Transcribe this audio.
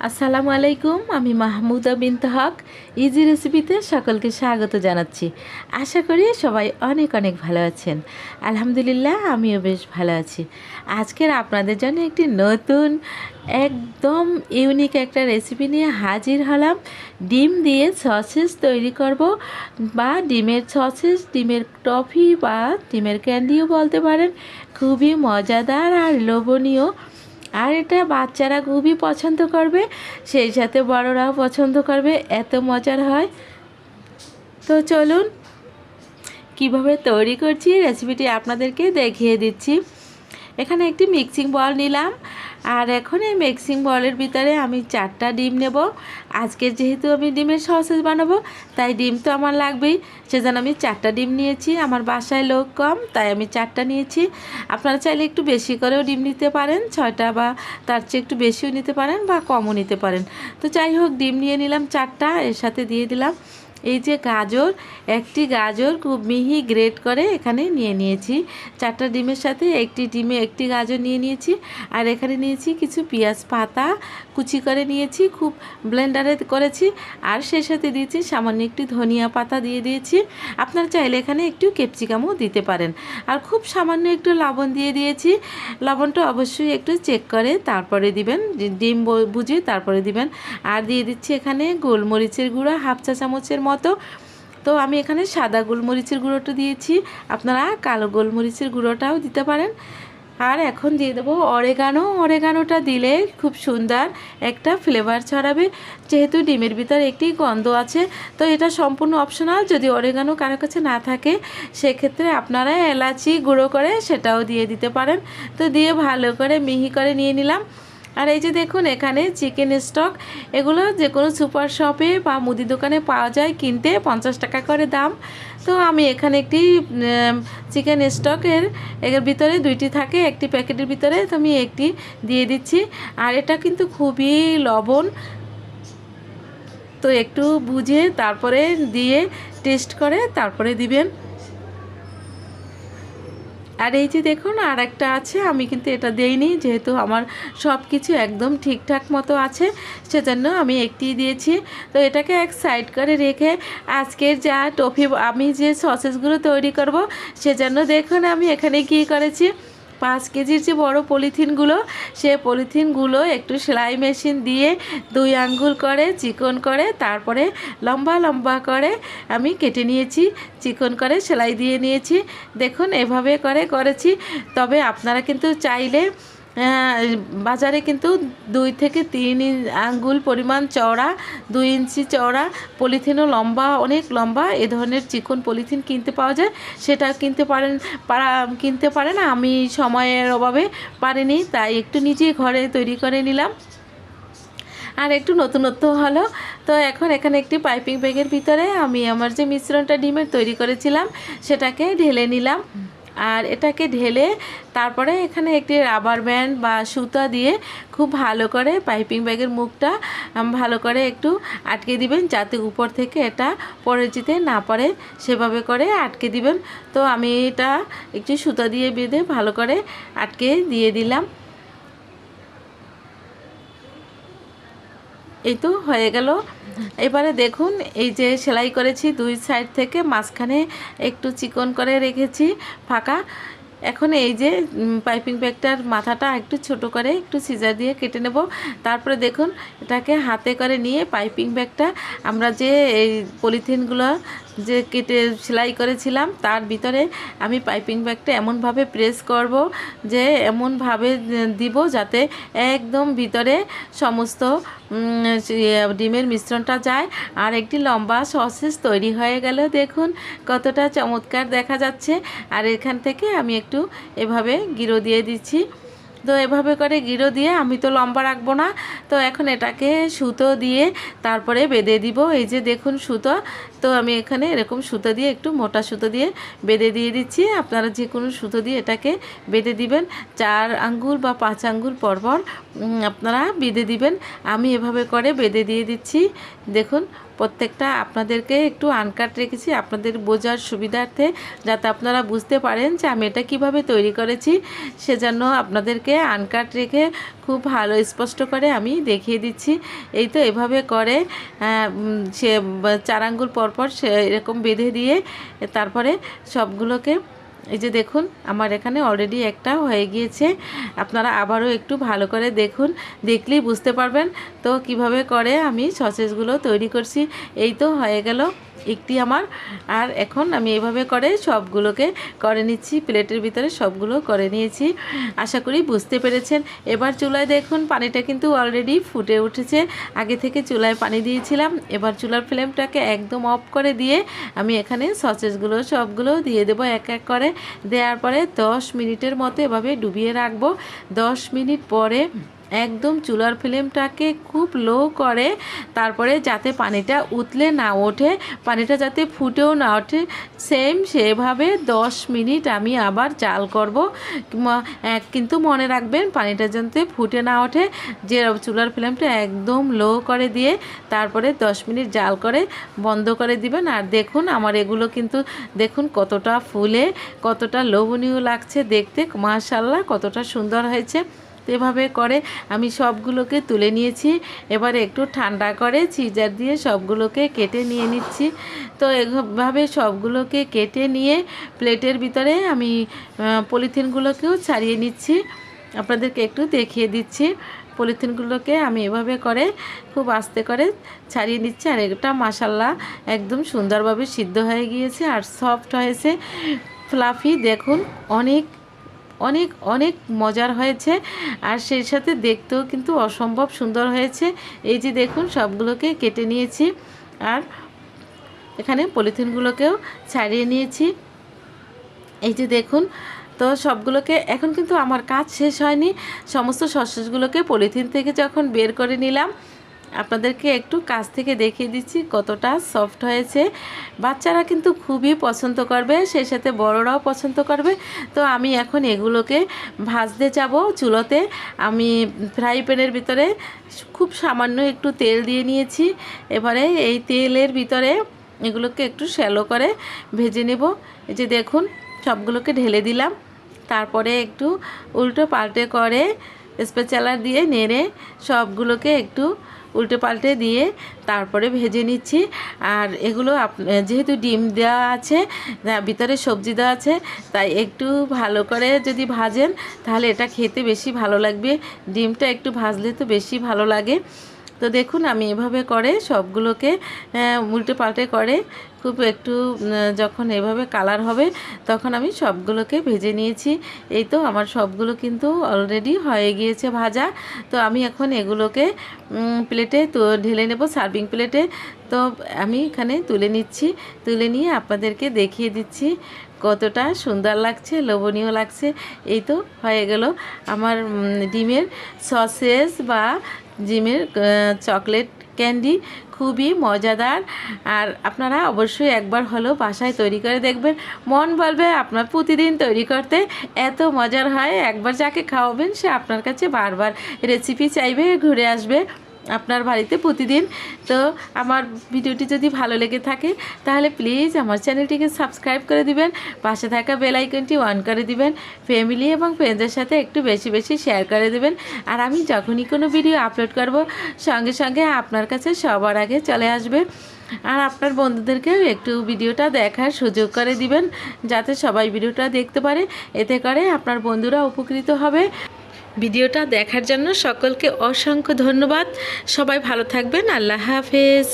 আসসালামু আলাইকুম, আমি মাহমুদা বিনতে হক ইজি রেসিপিতে সকলকে স্বাগত জানাচ্ছি। আশা করি সবাই অনেক অনেক ভালো আছেন। আলহামদুলিল্লাহ, আমিও বেশ ভালো আছি। আজকের আপনাদের জন্য একটি নতুন, একদম ইউনিক একটা রেসিপি নিয়ে হাজির হলাম। ডিম দিয়ে সসেস তৈরি করব, বা ডিমের সসেস ডিমের টফি বা ডিমের ক্যান্ডিও বলতে পারেন। খুবই মজাদার আর লোভনীয় আর এটা বাচ্চারা খুবই পছন্দ করবে, সেই সাথে বড়রাও পছন্দ করবে, এত মজার হয়। তো চলুন, কীভাবে তৈরি করছি রেসিপিটি আপনাদেরকে দেখিয়ে দিচ্ছি। এখানে একটি মিক্সিং বল নিলাম। আর এখন এই মিক্সিং বলের ভিতরে আমি চারটা ডিম নেব। আজকে যেহেতু আমি ডিমের সসেজ বানাবো, তাই ডিম তো আমার লাগবেই। সেজন্য আমি চারটা ডিম নিয়েছি, আমার বাসায় লোক কম, তাই আমি চারটা নিয়েছি। আপনারা চাইলে একটু বেশি করেও ডিম নিতে পারেন, ছয়টা বা তার চেয়ে একটু বেশিও নিতে পারেন বা কমও নিতে পারেন। তো যাই হোক, ডিম নিয়ে নিলাম চারটা, এর সাথে দিয়ে দিলাম। এই যে গাজর, একটি গাজর খুব মিহি গ্রেট করে এখানে নিয়ে নিয়েছি। চারটা ডিমের সাথে একটি ডিমে একটি গাজর নিয়ে নিয়েছি আর এখানে নিয়েছি কিছু পেঁয়াজ পাতা কুচি করে নিয়েছি, খুব ব্লেন্ডারে করেছি আর সেই সাথে দিয়েছি সামান্য একটু ধনিয়া পাতা দিয়ে দিয়েছি। আপনার চাইলে এখানে একটু ক্যাপসিকামও দিতে পারেন। আর খুব সামান্য একটু লবণ দিয়ে দিয়েছি। লবণটা অবশ্যই একটু চেক করে তারপরে দিবেন, ডিম বুঝে তারপরে দিবেন। আর দিয়ে দিচ্ছি এখানে গোলমরিচের গুঁড়া, হাফ চা চামচের মতো তো আমি এখানে সাদা গোলমরিচের গুঁড়োটা দিয়েছি। আপনারা কালো গোলমরিচের গুঁড়োটাও দিতে পারেন। আর এখন দিয়ে দেবো অরেগানো অরেগানোটা দিলে খুব সুন্দর একটা ফ্লেভার ছড়াবে। যেহেতু ডিমের ভিতর একটি গন্ধ আছে, তো এটা সম্পূর্ণ অপশনাল যদি অরেগানো কারও কাছে না থাকে, সেক্ষেত্রে আপনারা এলাচি গুঁড়ো করে সেটাও দিয়ে দিতে পারেন। তো দিয়ে ভালো করে মিহি করে নিয়ে নিলাম। আর এই যে দেখুন, এখানে চিকেন স্টক এগুলো যে কোনো সুপার শপে বা মুদি দোকানে পাওয়া যায় কিনতে পঞ্চাশ টাকা করে দাম। তো আমি এখানে একটি চিকেন স্টকের এর ভিতরে দুইটি থাকে, একটি প্যাকেটের ভিতরে তো আমি একটি দিয়ে দিচ্ছি। আর এটা কিন্তু খুবই লবণ। তো একটু বুঝে তারপরে দিয়ে টেস্ট করে তারপরে দিবেন। আর এই যে দেখুন আর একটা আছে, আমি কিন্তু এটা দেইনি, যেহেতু আমার সব কিছু একদম ঠিকঠাক মতো আছে, সেজন্য আমি একটি দিয়েছি। তো এটাকে এক সাইড করে রেখে আজকের যা টফি আমি যে সসেসগুলো তৈরি করব, সেজন্য দেখুন আমি এখানে কি করেছি। পাঁচ কেজির যে বড় পলিথিনগুলো, সে পলিথিনগুলো একটু সেলাই মেশিন দিয়ে দুই আঙ্গুল করে, চিকন করে, তারপরে লম্বা লম্বা করে আমি কেটে নিয়েছি, চিকন করে সেলাই দিয়ে নিয়েছি। দেখুন, এভাবে করে করেছি। তবে আপনারা কিন্তু চাইলে বাজারে কিন্তু দুই থেকে তিন আঙ্গুল পরিমাণ চওড়া, দুই ইঞ্চি চওড়া, পলিথিনও লম্বা, অনেক লম্বা। এ ধরনের চিকন পলিথিন কিনতে পাওয়া যায়। সেটা কিনতে পারেন, পারা, কিনতে পারেন আমি সময়ের অভাবে পারিনি, তাই একটু নিজেই ঘরে তৈরি করে নিলাম। আর একটু নতুনত্ব হলো, তো এখন এখানে একটি পাইপিং ব্যাগের ভিতরে আমি আমার যে মিশ্রণটা ডিমের তৈরি করেছিলাম, সেটাকে ঢেলে নিলাম। আর এটাকে ঢেলে তারপরে এখানে একটি রাবার ব্যান্ড বা সুতা দিয়ে খুব ভালো করে পাইপিং ব্যাগের মুখটা ভালো করে একটু আটকে দিবেন যাতে উপর থেকে এটা পরে যেতে না পারে। সেভাবে করে আটকে দিবেন। তো আমি এটা একটু সুতা দিয়ে বেঁধে ভালো করে আটকে দিয়ে দিলাম। এই তো হয়ে গেল। এবারে দেখুন, এই যে সেলাই করেছি দুই সাইড থেকে, মাঝখানে একটু চিকন করে রেখেছি, ফাঁকা। এখন এই যে পাইপিং ব্যাগটার মাথাটা একটু ছোট করে একটু সিজার দিয়ে কেটে নেব। তারপরে দেখুন, এটাকে হাতে করে নিয়ে পাইপিং ব্যাগটা আমরা যে এই পলিথিনগুলো যে কেটে সেলাই করেছিলাম, তার ভিতরে আমি পাইপিং ব্যাগটা এমনভাবে প্রেস করব যে এমনভাবে দিব যাতে একদম ভিতরে সমস্ত ডিমের মিশ্রণটা যায়। আর একটি লম্বা সসেস তৈরি হয়ে গেল, দেখুন কতটা চমৎকার দেখা যাচ্ছে। আর এখান থেকে আমি একটু এভাবে গিরো দিয়ে দিচ্ছি। তো এভাবে করে গিরো দিয়ে আমি তো লম্বা রাখব না। তো এখন এটাকে সুতো দিয়ে তারপরে বেঁধে দিব। এই যে দেখুন সুতো, তো আমি এখানে এরকম সুতো দিয়ে একটু মোটা সুতো দিয়ে বেঁধে দিয়ে দিচ্ছি। আপনারা যে কোনো সুতো দিয়ে এটাকে বেঁধে দিবেন। চার আঙ্গুল বা পাঁচ আঙ্গুল পরপর আপনারা বেঁধে দিবেন। আমি এভাবে করে বেঁধে দিয়ে দিচ্ছি। দেখুন প্রত্যেকটা আপনাদেরকে একটু আনকাট রেখেছি আপনাদের বোঝার সুবিধার্থে, যাতে আপনারা বুঝতে পারেন যে আমি এটা কীভাবে তৈরি করেছি। সেজন্য আপনাদেরকে আনকাট রেখে খুব ভালো স্পষ্ট করে আমি দেখিয়ে দিচ্ছি। এই তো এভাবে করে সে বা- চার আঙ্গুল পরপর সে এরকম বেঁধে দিয়ে, তারপরে সবগুলোকে এই যে দেখুন, আমার এখানে অলরেডি একটা হয়ে গিয়েছে। আপনারা আবারও একটু ভালো করে দেখুন, দেখলেই বুঝতে পারবেন তো কীভাবে করে আমি সসেসগুলো তৈরি করছি। এই তো হয়ে গেল একটি আমার। আর এখন আমি এভাবে করে সবগুলোকে করে নিচ্ছি, প্লেটের ভিতরে সবগুলো করে নিয়েছি। আশা করি বুঝতে পেরেছেন। এবার চুলায় দেখুন, পানিটা কিন্তু অলরেডি ফুটে উঠেছে। আগে থেকে চুলায় পানি দিয়েছিলাম। এবার চুলার ফ্লেমটাকে একদম অফ করে দিয়ে আমি এখানে সসেসগুলো, সবগুলো দিয়ে দেবো এক এক করে। দেওয়ার পরে দশ মিনিটের মতো এভাবে ডুবিয়ে রাখব। দশ মিনিট পরে একদম চুলার ফ্লেমটাকে খুব লো করে, তারপরে যাতে পানিটা উতলে না ওঠে, পানিটা যাতে ফুটেও না ওঠে সেম সেভাবে দশ মিনিট আমি আবার জাল করব। কিন্তু মনে রাখবেন পানিটা যাতে ফুটে না ওঠে, যে চুলার ফ্লেমটা একদম লো করে দিয়ে তারপরে দশ মিনিট জাল করে বন্ধ করে দিবেন। আর দেখুন আমার এগুলো কিন্তু, দেখুন কতটা ফুলে, কতটা লোভনীয় লাগছে দেখতে মাশাল্লাহ কতটা সুন্দর হয়েছে। এভাবে করে আমি সবগুলোকে তুলে নিয়েছি। এবারে একটু ঠান্ডা করে চিজার দিয়ে সবগুলোকে কেটে নিয়ে নিচ্ছি। তো এভাবে সবগুলোকে কেটে নিয়ে প্লেটের ভিতরে আমি পলিথিনগুলোকেও ছাড়িয়ে নিচ্ছি। আপনাদেরকে একটু দেখিয়ে দিচ্ছি। পলিথিনগুলোকে আমি এভাবে করে খুব আস্তে করে ছাড়িয়ে নিচ্ছি। আর এটা মাসাল্লাহ একদম সুন্দরভাবে সিদ্ধ হয়ে গিয়েছে আর সফট হয়েছে। ফ্লাফি দেখুন, অনেক অনেক অনেক মজার হয়েছে। আর সেই সাথে দেখতেও কিন্তু অসম্ভব সুন্দর হয়েছে। এই যে দেখুন, সবগুলোকে কেটে নিয়েছি। আর এখানে পলিথিনগুলোকেও ছাড়িয়ে নিয়েছি। এই যে দেখুন, তো সবগুলোকে এখন কিন্তু আমার কাজ শেষ হয়নি। সমস্ত সসেসগুলোকে পলিথিন থেকে যখন বের করে নিলাম আপনাদেরকে একটু কাছ থেকে দেখিয়ে দিচ্ছি কতটা সফট হয়েছে। বাচ্চারা কিন্তু খুবই পছন্দ করবে, সেই সাথে বড়রাও পছন্দ করবে। তো আমি এখন এগুলোকে ভাজতে যাব চুলোতে। আমি ফ্রাই প্যানের ভিতরে খুব সামান্য একটু তেল দিয়ে নিয়েছি। এবারে এই তেলের ভিতরে এগুলোকে একটু শ্যালো করে ভেজে নেব। এই যে দেখুন, সবগুলোকে ঢেলে দিলাম। তারপরে একটু উল্টো পাল্টে করে স্পেচালার দিয়ে নেড়ে সবগুলোকে একটু উল্টে পাল্টে দিয়ে তারপরে ভেজে নিচ্ছি। আর এগুলো যেহেতু ডিম দেওয়া আছে ভিতরে সবজি দেওয়া আছে তাই একটু ভালো করে যদি ভাজেন তাহলে এটা খেতে বেশি ভালো লাগবে। ডিমটা একটু ভাজলে তো বেশি ভালো লাগে। তো দেখুন আমি এভাবে করে সবগুলোকে আহ, উল্টে পাল্টে করে খুব একটু যখন এভাবে কালার হবে, তখন আমি সবগুলোকে ভেজে নিয়েছি। এই তো আমার সবগুলো কিন্তু অলরেডি হয়ে গিয়েছে ভাজা। তো আমি এখন এগুলোকে প্লেটে তো ঢেলে নেব সার্ভিং প্লেটে তো আমি এখানে তুলে নিচ্ছি। তুলে নিয়ে আপনাদেরকে দেখিয়ে দিচ্ছি কতটা সুন্দর লাগছে, লোভনীয় লাগছে। এই তো হয়ে গেল আমার ডিমের সসেস বা ডিমের চকলেট ক্যান্ডি খুবই মজাদার। আর আপনারা অবশ্যই একবার হলেও বাসায় তৈরি করে দেখবেন। মন বলবে আপনার প্রতিদিন তৈরি করতে এত মজার হয়। একবার যাকে খাওয়াবেন সে আপনার কাছে বারবার রেসিপি চাইবে, ঘুরে আসবে। আপনার বাড়িতে প্রতিদিন। তো আমার ভিডিওটি যদি ভালো লেগে থাকে, তাহলে প্লিজ আমার চ্যানেলটিকে সাবস্ক্রাইব করে দিবেন, পাশে থাকা বেল আইকনটি অন করে দিবেন, ফ্যামিলি এবং ফ্রেন্ডসদের সাথে একটু বেশি বেশি শেয়ার করে দেবেন, আর আমি যখনই কোনো ভিডিও আপলোড করব, সঙ্গে সঙ্গে আপনার কাছে সবার আগে চলে আসবে। আর আপনার বন্ধুদেরকেও একটু ভিডিওটা দেখার সুযোগ করে দিবেন, যাতে সবাই ভিডিওটা দেখতে পারে, এতে করে আপনার বন্ধুরা উপকৃত হবে। ভিডিওটা দেখার জন্য সকলকে অসংখ্য ধন্যবাদ। সবাই ভালো থাকবেন। আল্লাহ হাফেজ।